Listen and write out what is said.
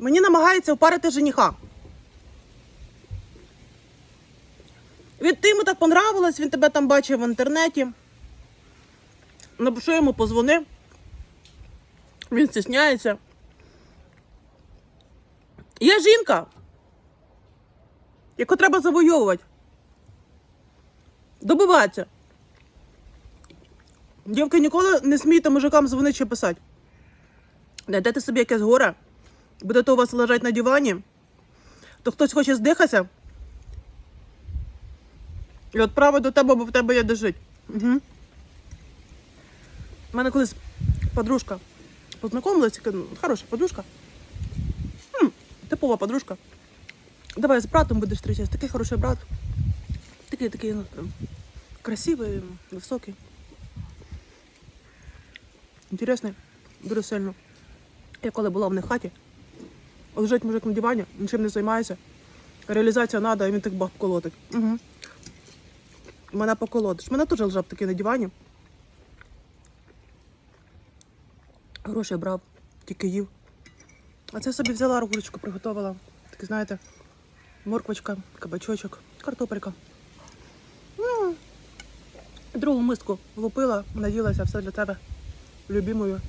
Мені намагається впарити жениха. Від ти йому так понравилось, він тебе там бачив в інтернеті. Напиши йому, позвони. Він стісняється. Є жінка, яку треба завойовувати. Добиватися. Дівки ніколи не смійте мужикам дзвонити чи писати. Найдете собі якесь горе, будете у вас лежати на дивані, то хтось хоче здихатися і відправить до тебе, бо в тебе є де жити. Угу. У мене колись подружка познайомилась, така, ну, хороша подружка. М, типова подружка. Давай з братом будеш зустрічатися. Такий хороший брат. Такий такий ну, красивий, високий. Інтересний, дуже сильно. Я коли була в них хаті, лежить мужик на дивані, нічим не займається. Реалізація треба, і він так бах колотить. Угу. Мене поколотиш. Мене теж лежав такий на дивані. Гроші брав, тільки їв. А це собі взяла рогурочку, приготувала. Так, знаєте, морквочка, кабачочок, картопелька. Другу миску влупила, наїлася, все для тебе. Любимою.